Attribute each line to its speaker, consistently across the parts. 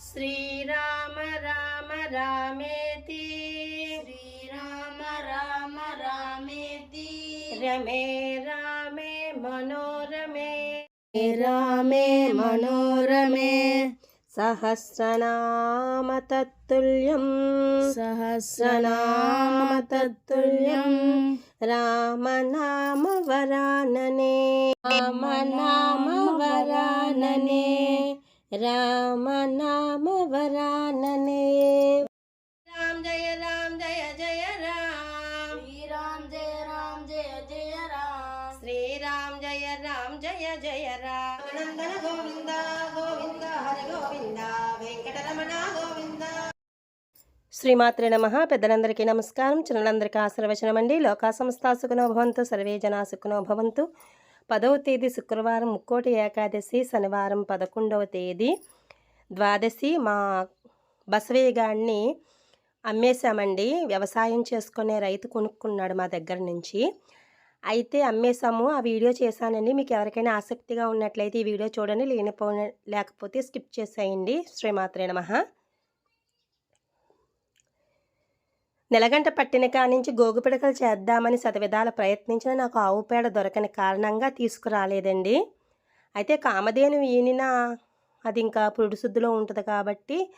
Speaker 1: శ్రీరామ రామ రామేతి.
Speaker 2: శ్రీరామ రామ రామేతి.
Speaker 1: రమే రామే మనోరమే.
Speaker 2: రామే మనోరమే.
Speaker 1: సహస్రనామ తత్తుల్యం
Speaker 2: సహస్రనామ తత్తుల్యం
Speaker 1: రామనామ వరాననే
Speaker 2: రామనామ వరాననే
Speaker 1: రామనామ వరాననే రామ జయ రామ జయ జయ రామ.
Speaker 2: శ్రీరామ్ జయ రామ్ జయ జయ రామ్.
Speaker 1: శ్రీరామ్ జయ రామ్ జయ జయ రామ. నందన గోవింద గోవింద హరి గోవింద వెంకటరమణ గోవింద. శ్రీమాత్రే నమ. పెద్దలందరికీ నమస్కారం. చిన్నలందరికీ ఆశీర్వచనం అండి లోకా సంస్థ సుఖనో భవంతు. సర్వే జనా సుఖనో భవంతు. పదవ తేదీ శుక్రవారం ముక్కోటి ఏకాదశి శనివారం పదకొండవ తేదీ ద్వాదశి మా బసవయ్య అమ్మేశామండి. వ్యవసాయం చేసుకునే రైతు కొనుక్కున్నాడు మా దగ్గర నుంచి. అయితే అమ్మేశాము. ఆ వీడియో చేశానండి. మీకు ఎవరికైనా ఆసక్తిగా ఉన్నట్లయితే ఈ వీడియో చూడండి. లేనిపో లేకపోతే స్కిప్ చేసేయండి. శ్రీమాత్రే నమః. నెలగంట పట్టిన కాడి నుంచి గోగు పిడకలు చేద్దామని శతవిధాల ప్రయత్నించిన నాకు ఆవు పేడ దొరకని కారణంగా తీసుకురాలేదండి. అయితే కామధేను ఈనిన అది ఇంకా పురుడుశుద్ధిలో ఉంటుంది కాబట్టి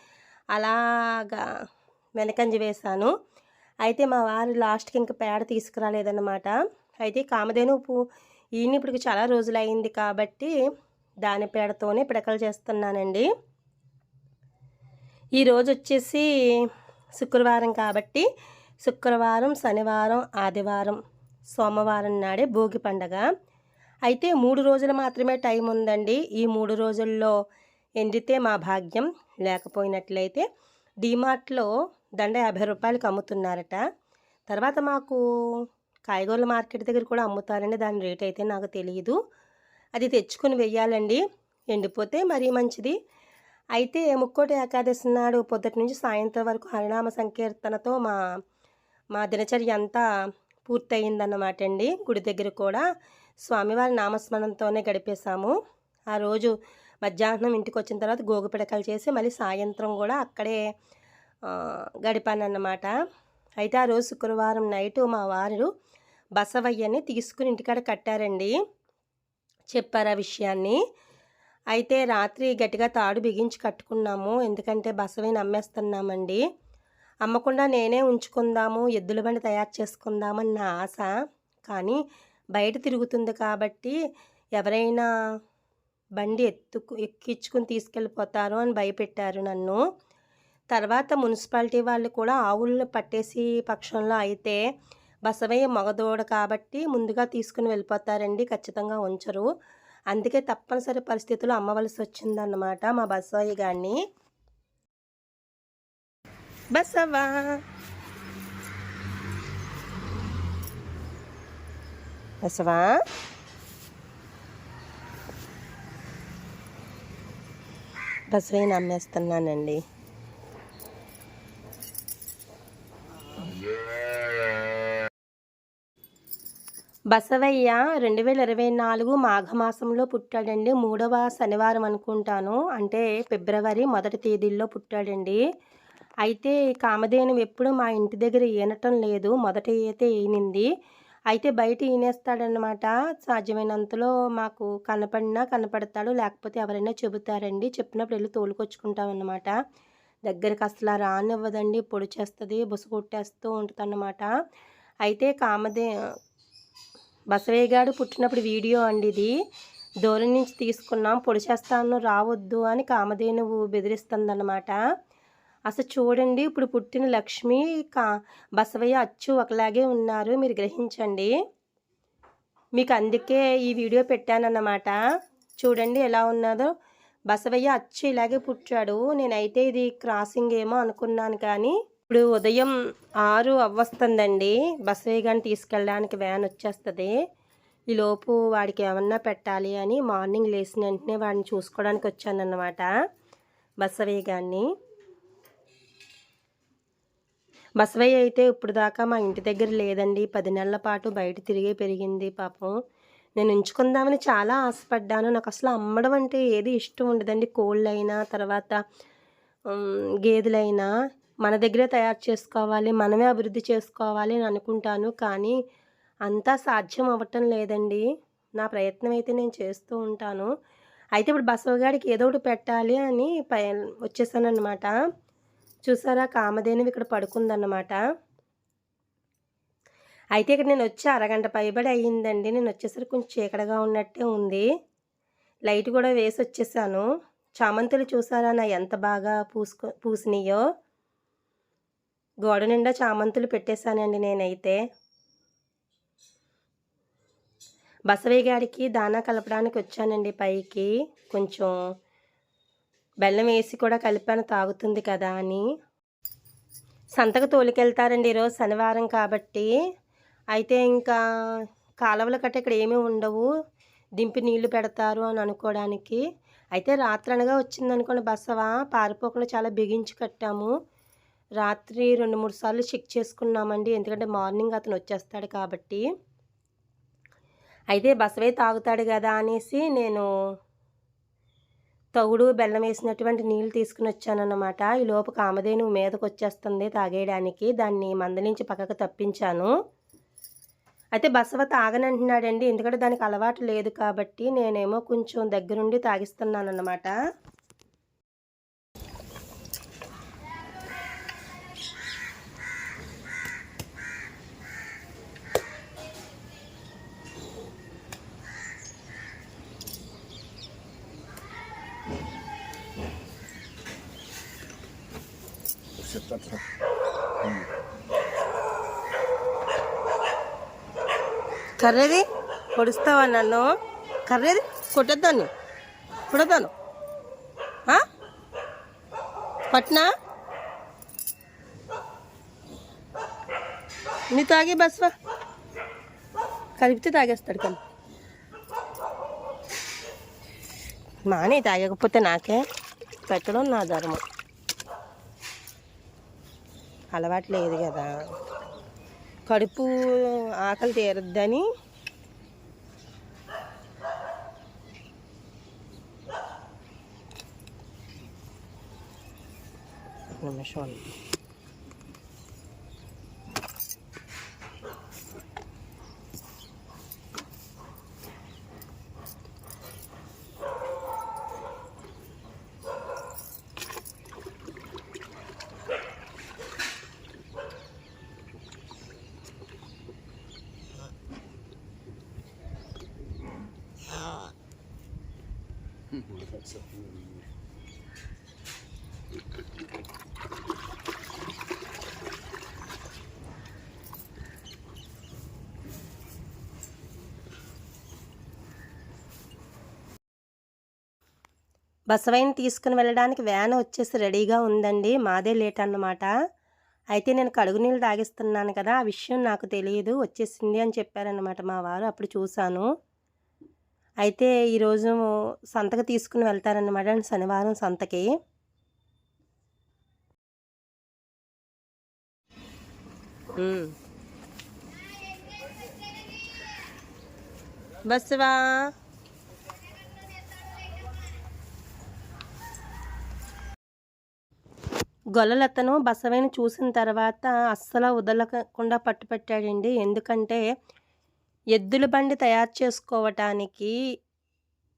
Speaker 1: అలాగా వెనకంజ వేశాను. అయితే మా వారు లాస్ట్కి ఇంకా పేడ తీసుకురాలేదన్నమాట. అయితే కామధేను పు- ఈయన ఇప్పుడు చాలా రోజులు అయింది కాబట్టి దాని పేడతోనే పిడకలు చేస్తున్నానండి. ఈరోజు వచ్చేసి శుక్రవారం కాబట్టి శుక్రవారం శనివారం ఆదివారం సోమవారం నాడే భోగి పండగ. అయితే మూడు రోజులు మాత్రమే టైం ఉందండి. ఈ మూడు రోజుల్లో ఎండితే మా భాగ్యం. లేకపోయినట్లయితే డీమార్ట్లో దండ యాభై రూపాయలకి అమ్ముతున్నారట. తర్వాత మాకు కాయగూరల మార్కెట్ దగ్గర కూడా అమ్ముతారండి దాని రేట్ అయితే నాకు తెలియదు అది తెచ్చుకొని వెయ్యాలండి. ఎండిపోతే మరీ మంచిది. అయితే ముక్కోటి ఏకాదశి నాడు పొద్దుటి నుంచి సాయంత్రం వరకు హరినామ సంకీర్తనతో మా మా దినచర్య అంతా పూర్తయిందన్నమాట అండి. గుడి దగ్గర కూడా స్వామివారి నామస్మరణంతోనే గడిపేశాము. ఆ రోజు మధ్యాహ్నం ఇంటికి వచ్చిన తర్వాత గోగు పిడకలు చేసి మళ్ళీ సాయంత్రం కూడా అక్కడే గడిపానన్నమాట. అయితే ఆ రోజు శుక్రవారం నైట్ మా వారు బసవయ్యని తీసుకుని ఇంటికాడ కట్టారండి. చెప్పారు ఆ విషయాన్ని. అయితే రాత్రి గట్టిగా తాడు బిగించి కట్టుకున్నాము. ఎందుకంటే బసవేని అమ్మేస్తున్నామండి అమ్మకుండా నేనే ఉంచుకుందాము ఎద్దుల బండి తయారు చేసుకుందామని నా ఆశ. కానీ బయట తిరుగుతుంది కాబట్టి ఎవరైనా బండి ఎత్తుకు ఎక్కించుకుని తీసుకెళ్ళిపోతారు అని భయపెట్టారు నన్ను. తర్వాత మున్సిపాలిటీ వాళ్ళు కూడా ఆవులను పట్టేసి పక్షంలో అయితే బసవయ్య మగదోడ కాబట్టి ముందుగా తీసుకుని వెళ్ళిపోతారండి. ఖచ్చితంగా ఉంచరు. అందుకే తప్పనిసరి పరిస్థితుల్లో అమ్మవలసి వచ్చిందన్నమాట మా బసవయ్య గారిని బసవా బసవా బసవయ్యని అమ్మేస్తున్నానండి బసవయ్య రెండు వేల ఇరవై నాలుగు మాఘమాసంలో పుట్టాడండి. మూడవ శనివారం అనుకుంటాను. అంటే ఫిబ్రవరి మొదటి తేదీల్లో పుట్టాడండి. అయితే కామధేను ఎప్పుడు మా ఇంటి దగ్గర ఈనటం లేదు. మొదట అయితే ఈనింది. అయితే బయట ఈనేస్తాడనమాట సాధ్యమైనంతలో మాకు కనపడినా కనపడతాడు. లేకపోతే ఎవరైనా చెబుతారండి. చెప్పినప్పుడు వెళ్ళి తోలుకొచ్చుకుంటామన్నమాట. దగ్గరికి అసలు రానివ్వదండి. పొడి చేస్తుంది బుస కొట్టేస్తూ ఉంటుంది అన్నమాట అయితే కామధే బసవేగాడు పుట్టినప్పుడు వీడియో అండి ఇది దూరం నుంచి తీసుకున్నాం పొడి చేస్తాను రావద్దు అని కామధేనువు బెదిరిస్తుందన్నమాట. అసలు చూడండి ఇప్పుడు పుట్టిన లక్ష్మి కా బసవయ్య అచ్చు ఒకలాగే ఉన్నారు. మీరు గ్రహించండి. మీకు అందుకే ఈ వీడియో పెట్టానన్నమాట. చూడండి ఎలా ఉన్నదో. బసవయ్య అచ్చు ఇలాగే పుట్టాడు. నేనైతే ఇది క్రాసింగ్ ఏమో అనుకున్నాను కానీ ఇప్పుడు ఉదయం ఆరు అవ్వస్తుందండి. బసవయ్య గారిని తీసుకెళ్ళడానికి వ్యాన్ వచ్చేస్తుంది. ఈలోపు వాడికి ఏమన్నా పెట్టాలి అని మార్నింగ్ లేచిన వెంటనే వాడిని చూసుకోవడానికి వచ్చానన్నమాట బసవయ్య గారిని బసవయ్య అయితే ఇప్పుడు దాకా మా ఇంటి దగ్గర లేదండి. పది నెలల పాటు బయట తిరిగే పెరిగింది పాపం. నేను ఉంచుకుందామని చాలా ఆశపడ్డాను. నాకు అసలు అమ్మడం అంటే ఏది ఇష్టం ఉండదండి. కోళ్ళైనా తర్వాత గేదెలైనా. మన దగ్గరే తయారు చేసుకోవాలి మనమే అభివృద్ధి చేసుకోవాలి అని అనుకుంటాను. కానీ అంతా సాధ్యం అవ్వటం లేదండి. నా ప్రయత్నం అయితే నేను చేస్తూ ఉంటాను. అయితే ఇప్పుడు బసవగాడికి ఏదో ఒకటి పెట్టాలి అని పై వచ్చేసానమాట చూసారా? కామధేనువి ఇక్కడ పడుకుందన్నమాట. అయితే ఇక్కడ నేను వచ్చి అరగంట పైబడి అయ్యిందండి. నేను వచ్చేసరికి కొంచెం చీకటిగా ఉన్నట్టే ఉంది. లైట్ కూడా వేసి వచ్చేసాను. చామంతులు చూసారా? నా ఎంత బాగా పూసుకో పూసినాయో. గోడ నిండా చామంతులు పెట్టేశానండి నేనైతే. బసవి గారికి దానా కలపడానికి వచ్చానండి పైకి. కొంచెం బెల్లం వేసి కూడా కలిపాను తాగుతుంది కదా అని. సంతకు తోలికెళ్తారండి ఈరోజు శనివారం కాబట్టి. అయితే ఇంకా కాలువలు కట్ట ఇక్కడ ఏమీ ఉండవు. దింపి నీళ్ళు పెడతారు అని అనుకోవడానికి. అయితే రాత్రి అనగా వచ్చిందనుకోండి బసవా బసవ పారిపోకుండా చాలా బిగించి కట్టాము. రాత్రి రెండు మూడు సార్లు చెక్ చేసుకున్నామండి. ఎందుకంటే మార్నింగ్ అతను వచ్చేస్తాడు కాబట్టి. అయితే బసవే తాగుతాడు కదా అనేసి నేను తవుడు బెల్లం వేసినటువంటి నీళ్ళు తీసుకుని వచ్చానన్నమాట. ఈ లోపు కామధేను మీదకు వచ్చేస్తుంది తాగేయడానికి. దాన్ని మందలించి పక్కకు తప్పించాను. అయితే బసవ తాగనంటున్నాడండి. ఎందుకంటే దానికి అలవాటు లేదు కాబట్టి నేనేమో కొంచెం దగ్గరుండి తాగిస్తున్నాను అన్నమాట కర్రేది? పొడుస్తావా నన్ను? కర్రేది? కొట్టద్దాన్ని. కొడతాను. పట్నా? నీ తాగి బస్వా కలిపితే తాగేస్తాడు కానీ. మాని తాగకపోతే నాకే పెట్టడం నా ధర్మం. అలవాటు లేదు కదా. కడుపు ఆకలి తీరద్దని. నిమిషం బసవైన తీసుకుని వెళ్ళడానికి వ్యాన్ వచ్చేసి రెడీగా ఉందండి. మాదే లేట్ అన్నమాట. అయితే నేను కడుగు నీళ్ళు తాగిస్తున్నాను కదా ఆ విషయం నాకు తెలియదు. వచ్చేసింది అని చెప్పారనమాట మా వారు అప్పుడు చూశాను. అయితే ఈరోజు సంతకు తీసుకుని వెళ్తారనమాట శనివారం సంతకి. బస్సువా గొల్లలతను బసవైన చూసిన తర్వాత అస్సలు వదలకుండా పట్టుపెట్టాడండి. ఎందుకంటే ఎద్దుల బండి తయారు చేసుకోవటానికి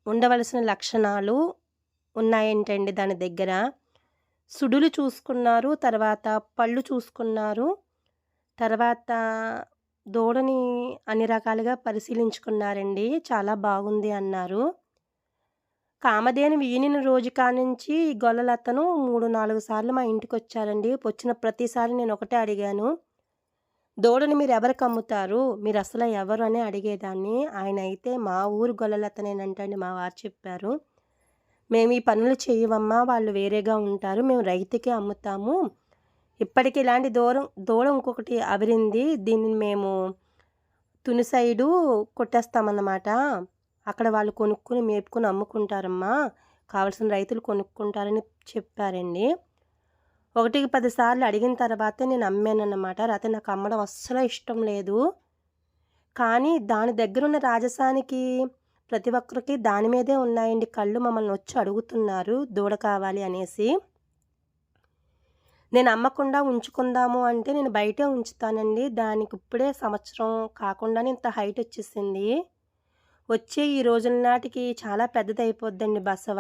Speaker 1: ఉండవలసిన లక్షణాలు ఉన్నాయంటండి దాని దగ్గర. సుడులు చూసుకున్నారు తర్వాత పళ్ళు చూసుకున్నారు తర్వాత దూడని అన్ని రకాలుగా పరిశీలించుకున్నారండి. చాలా బాగుంది అన్నారు. కామధేను ఈనిన రోజు కానుంచి గొల్లలతను మూడు నాలుగు సార్లు మా ఇంటికి వచ్చారండి వచ్చిన ప్రతిసారి నేను ఒకటే అడిగాను. దూడని మీరు ఎవరికి అమ్ముతారు మీరు అసలు ఎవరు? అని అడిగేదాన్ని. ఆయన అయితే మా ఊరు గొల్లలతనేనంటండి మా వారు చెప్పారు. మేము ఈ పనులు చేయవమ్మా వాళ్ళు వేరేగా ఉంటారు. మేము రైతుకే అమ్ముతాము. ఇప్పటికి ఇలాంటి దూరం దూడ ఇంకొకటి అవిరింది. దీన్ని మేము తుని సైడు కొట్టేస్తామన్నమాట. అక్కడ వాళ్ళు కొనుక్కుని మేపుకొని అమ్ముకుంటారమ్మా. కావలసిన రైతులు కొనుక్కుంటారని చెప్పారండి. ఒకటికి పదిసార్లు అడిగిన తర్వాతే నేను అమ్మానన్నమాట. రాతే నాకు అమ్మడం అస్సలు ఇష్టం లేదు. కానీ దాని దగ్గర ఉన్న రాజసానికి ప్రతి ఒక్కరికి దాని మీదే ఉన్నాయండి. కళ్ళు మమ్మల్ని వచ్చి అడుగుతున్నారు. దూడ కావాలి అనేసి. నేను అమ్మకుండా ఉంచుకుందాము అంటే నేను బయటే ఉంచుతానండి. దానికి ఇప్పుడే సంవత్సరం కాకుండానే ఇంత హైట్ వచ్చేసింది. వచ్చే ఈ రోజుల నాటికి చాలా పెద్దదైపోద్దండి బసవ.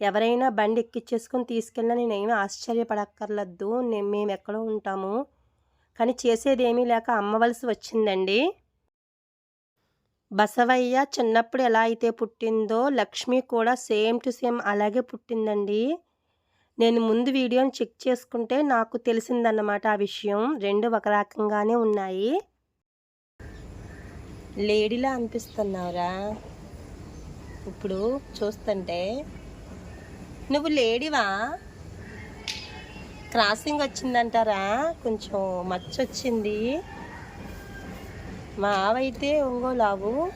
Speaker 1: ఎవరైనా బండి ఎక్కిచ్చేసుకొని తీసుకెళ్ళినా నేను ఆశ్చర్యపడక్కర్లద్దు. నేను మేము ఎక్కడో ఉంటాము. కానీ చేసేది ఏమీ లేక అమ్మవలసి వచ్చిందండి. బసవయ్య చిన్నప్పుడు ఎలా అయితే పుట్టిందో లక్ష్మి కూడా సేమ్ టు సేమ్ అలాగే పుట్టిందండి. నేను ముందు వీడియోని చెక్ చేసుకుంటే నాకు తెలిసిందన్నమాట ఆ విషయం. రెండు ఒక రకంగానే ఉన్నాయి. లేడీలా అనిపిస్తున్నావురా. ఇప్పుడు చూస్తుంటే నువ్వు లేడీవా? క్రాసింగ్ వచ్చిందంటారా? కొంచెం మచ్చ వచ్చింది మా ఆవైతే ఒంగోలావు.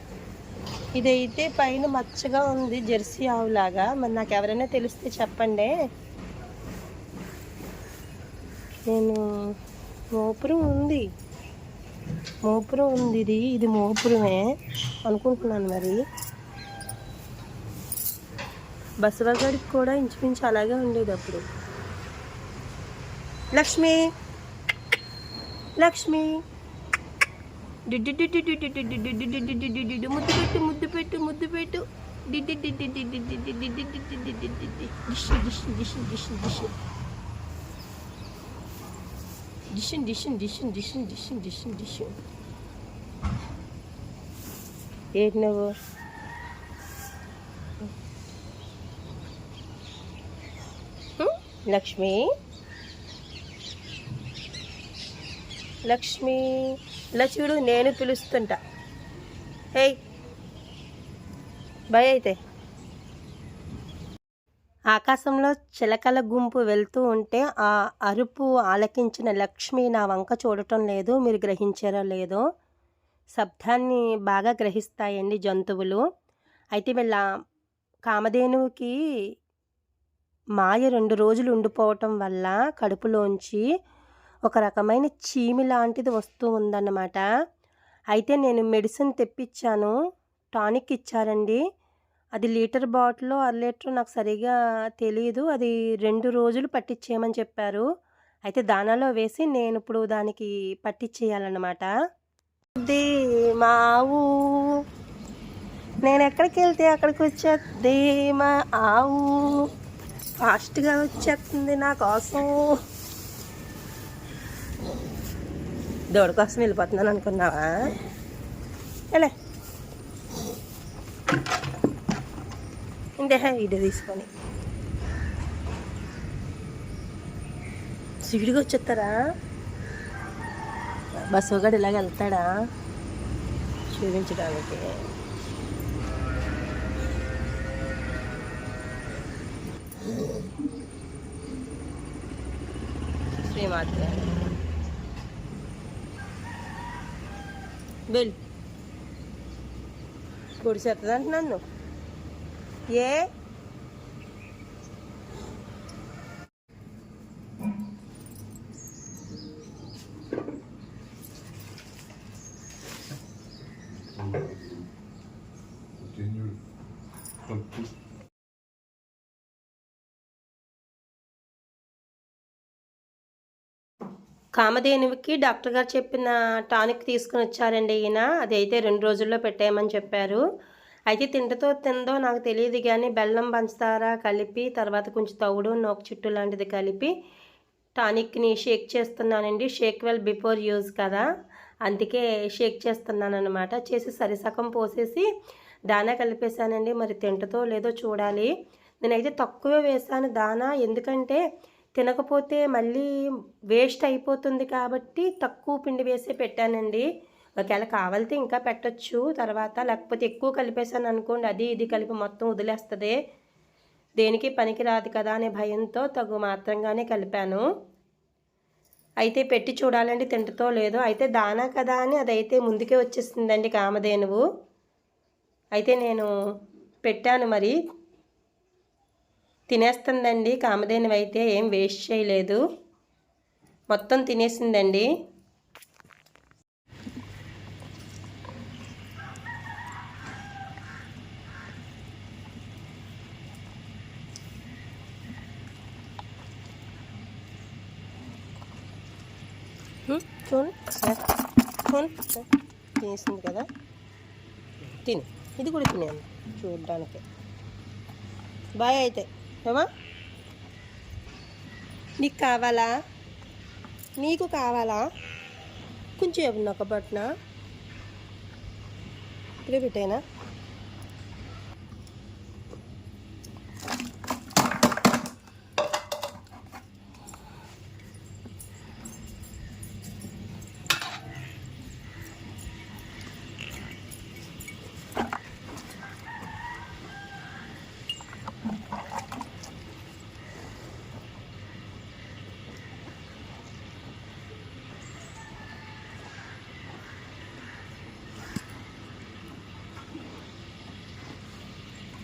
Speaker 1: ఇదైతే పైన మచ్చగా ఉంది జెర్సీ ఆవులాగా. మరి నాకు ఎవరైనా తెలిస్తే చెప్పండి. నేను మోపురం ఉంది. మోపురం ఉంది ఇది ఇది మోపురమే అనుకుంటున్నాను మరి. బసవగడికి కూడా ఇంచుమించు అలాగే ఉండేది అప్పుడు. లక్ష్మి! లక్ష్మి! ముద్దు పెట్టు ముద్దు పెట్టు ముద్దు పెట్టు డిడ్డిడిడిడిడిడిడిడిడిడిడిడిడిడిడి. డిష్ డిష్ డిష్ డిష్ డిష్ Düşün, düşün, düşün, düşün, düşün, düşün, düşün. ఏంటి నువ్వు లక్ష్మి లక్ష్మి ఇలా చూడు నేను పిలుస్తుంటా హే భయ అయితే ఆకాశంలో చిలకల గుంపు వెళ్తూ ఉంటే ఆ అరుపు ఆలకించిన లక్ష్మి నా వంక చూడటం లేదు మీరు గ్రహించారో లేదో. శబ్దాన్ని బాగా గ్రహిస్తాయండి జంతువులు. అయితే వీళ్ళ కామధేనువుకి మాయ రెండు రోజులు ఉండిపోవటం వల్ల కడుపులోంచి ఒక రకమైన చీమి లాంటిది వస్తూ ఉందన్నమాట. అయితే నేను మెడిసిన్ తెప్పించాను టానిక్ ఇచ్చారండి. అది లీటర్ బాటిల్ అర లీటర్ నాకు సరిగా తెలియదు అది రెండు రోజులు పట్టించేయమని చెప్పారు. అయితే దానాలో వేసి నేను ఇప్పుడు దానికి పట్టించేయాలన్నమాట ఇది మా ఆవు నేను ఎక్కడికి వెళ్తే అక్కడికి వచ్చేది మా ఆవు. ఫాస్ట్గా వచ్చేస్తుంది నా కోసం. దోడ కోసం వెళ్ళిపోతున్నాను అనుకున్నావా? ఎలా ఇటు తీసుకొని సివిడిగా వచ్చేస్తారా బస్సు ఇలాగ వెళ్తాడా చూపించడానికి శ్రీమాత వెళ్ళు పొడిచేస్తుంది అంటున్నాను ఏ
Speaker 3: Continue.
Speaker 1: కామధేనువుకి డాక్టర్ గారు చెప్పిన టానిక్ తీసుకుని వచ్చారండి ఈయన అది అయితే రెండు రోజుల్లో పెట్టేయమని చెప్పారు అయితే తింటతో తిందో నాకు తెలియదు కానీ బెల్లం పంచదార కలిపి తర్వాత కొంచెం తవుడు నోక చుట్టూ లాంటిది కలిపి టానిక్ని షేక్ చేస్తున్నానండి. షేక్ వెల్ బిఫోర్ యూజ్ కదా. అందుకే షేక్ చేస్తున్నాను అనమాట చేసి సరిసగం పోసేసి దానా కలిపేశానండి. మరి తింటతో లేదో చూడాలి. నేనైతే తక్కువ వేశాను దానా. ఎందుకంటే తినకపోతే మళ్ళీ వేస్ట్ అయిపోతుంది కాబట్టి తక్కువ పిండి వేసే పెట్టానండి. ఒకవేళ కావాలితే ఇంకా పెట్టచ్చు. తర్వాత లేకపోతే ఎక్కువ కలిపేసాను అనుకోండి అది ఇది కలిపి మొత్తం వదిలేస్తుంది. దేనికి పనికి రాదు కదా అనే భయంతో తగు మాత్రంగానే కలిపాను. అయితే పెట్టి చూడాలండి తింటతో లేదో. అయితే దానా కదా అని అదైతే ముందుకే వచ్చేసిందండి కామధేనువు. అయితే నేను పెట్టాను మరి. తినేస్తుందండి కామధేనువు అయితే ఏం వేస్ట్ చేయలేదు. మొత్తం తినేసిందండి. ఉం, తినేసింది కదా? తిని. ఇది కూడా తినేయండి చూడడానికి. బాయ్ అయితే. ఏమా? నీకు కావాలా? నీకు కావాలా? కొంచెం ఏమన్నా ఒక బట్న? ఇప్పుడే పెట్టేనా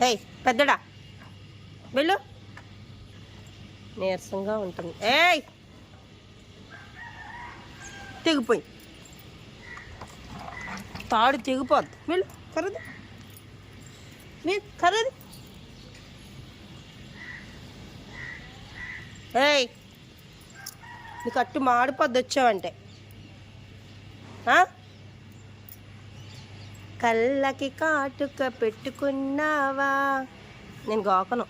Speaker 1: ఏయ్ పెద్దడా? వెళ్ళు. నీరసంగా ఉంటుంది. ఏయ్! తెగిపోయి. తాడు తెగిపోద్ది. వెళ్ళు. కర్రది. వెళ్ళు, కర్రది. ఏయ్! నీకు అట్టు మాడిపోద్ది వచ్చావంటే. ఆ? కళ్ళకి కాటుక పెట్టుకున్నావా? నేను గోకను.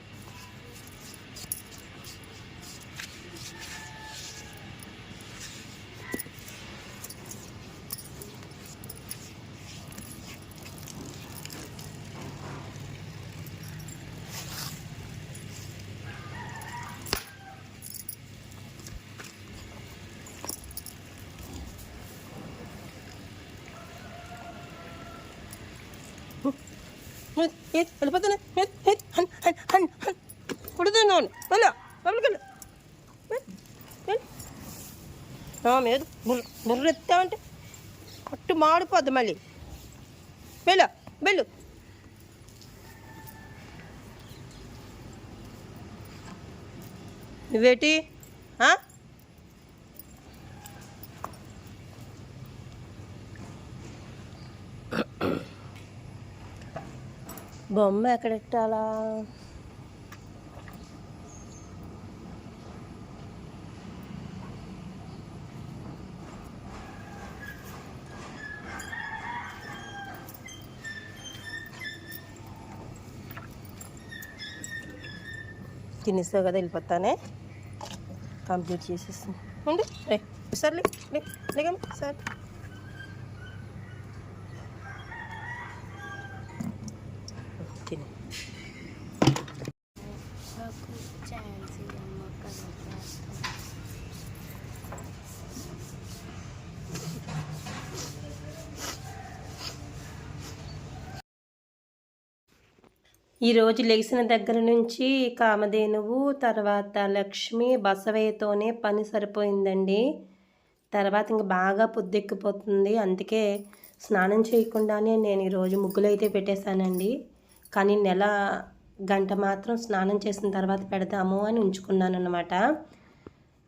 Speaker 1: వెళ్ళిపోతాను కుడుతున్నాను వెళ్ళు లోపలికి వెళ్ళు మీద బుర్ర బుర్ర ఎత్తామంటే పట్టు మాడిపోద్ది మళ్ళీ వెళ్ళు వెళ్ళు నువ్వేటి ఆ? బొమ్మ ఎక్కడెట్టాలా? తినేస్తావు కదా వెళ్ళిపోతానే? కంప్లీట్ చేసేస్తాను ఉండి రే సర్లే లే లేకమ్మా సరే తిని ఈరోజు లెగిసిన దగ్గర నుంచి కామధేనువు తర్వాత లక్ష్మి బసవయ్యతోనే పని సరిపోయిందండి. తర్వాత ఇంక బాగా పొద్దెక్కిపోతుంది. అందుకే స్నానం చేయకుండానే నేను ఈరోజు ముగ్గులు అయితే పెట్టేశానండి. కానీ నెల గంట మాత్రం స్నానం చేసిన తర్వాత పెడదాము అని ఉంచుకున్నాను అనమాట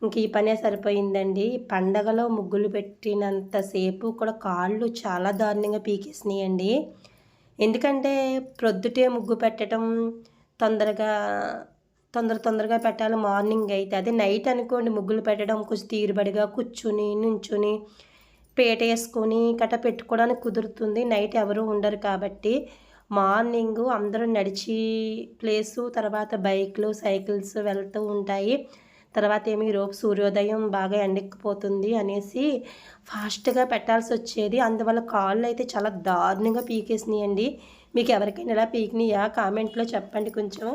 Speaker 1: ఇంక ఈ పనే సరిపోయిందండి. పండగలో ముగ్గులు పెట్టినంతసేపు కూడా కాళ్ళు చాలా దారుణంగా పీకేసినాయండి. ఎందుకంటే ప్రొద్దుటే ముగ్గు పెట్టడం తొందరగా తొందర తొందరగా పెట్టాలి. మార్నింగ్ అయితే అదే నైట్ అనుకోండి ముగ్గులు పెట్టడం కొంచెం తీరుబడిగా కూర్చుని నుంచుని పేట వేసుకొని కట్ట పెట్టుకోవడానికి కుదురుతుంది. నైట్ ఎవరు ఉండరు కాబట్టి మార్నింగ్ అందరూ నడిచి ప్లేసు తర్వాత బైక్లు సైకిల్స్ వెళ్తూ ఉంటాయి. తర్వాత ఏమి రోపు సూర్యోదయం బాగా ఎండెక్కిపోతుంది అనేసి ఫాస్ట్గా పెట్టాల్సి వచ్చేది. అందువల్ల కాళ్ళు అయితే చాలా దారుణంగా పీకేసినాయండి. మీకు ఎవరికైనా ఇలా పీకినాయా కామెంట్లో చెప్పండి కొంచెం.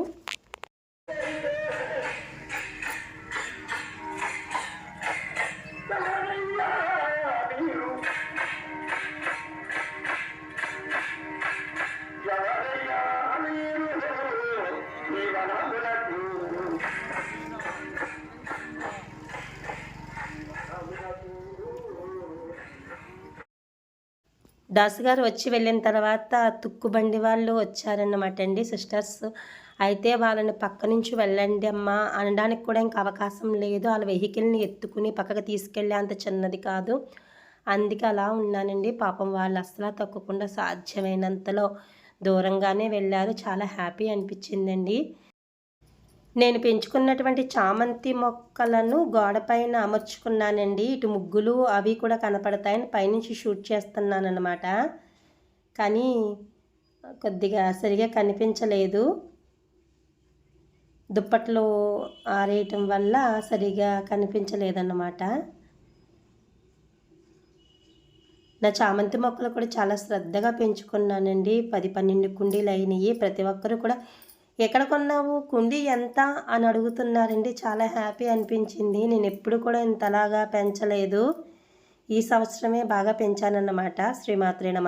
Speaker 1: దాసు గారు వచ్చి వెళ్ళిన తర్వాత తుక్కుబండి వాళ్ళు వచ్చారన్నమాట అండి సిస్టర్స్. అయితే వాళ్ళని పక్క నుంచి వెళ్ళండి అమ్మా అనడానికి కూడా ఇంకా అవకాశం లేదు. వాళ్ళ వెహికల్ని ఎత్తుకుని పక్కకు తీసుకెళ్ళే అంత చిన్నది కాదు. అందుకే అలా ఉన్నానండి. పాపం వాళ్ళు అసలు తక్కకుండా సాధ్యమైనంతలో దూరంగానే వెళ్ళారు. చాలా హ్యాపీ అనిపించిందండి. నేను పెంచుకున్నటువంటి చామంతి మొక్కలను గోడపైన అమర్చుకున్నానండి. ఇటు ముగ్గులు అవి కూడా కనపడతాయని పైనుంచి షూట్ చేస్తున్నాను అనమాట కానీ కొద్దిగా సరిగా కనిపించలేదు. దుప్పట్లు ఆరేయటం వల్ల సరిగా కనిపించలేదన్నమాట. నా చామంతి మొక్కలు కూడా చాలా శ్రద్ధగా పెంచుకున్నానండి. పది పన్నెండు కుండీలు అయినాయి. ప్రతి ఒక్కరు కూడా ఎక్కడ కొన్నావు? కుండీ ఎంత? అని అడుగుతున్నారండి. చాలా హ్యాపీ అనిపించింది. నేను ఎప్పుడు కూడా ఇంతలాగా పెంచలేదు. ఈ సంవత్సరమే బాగా పెంచానన్నమాట. శ్రీమాత్రే నమ.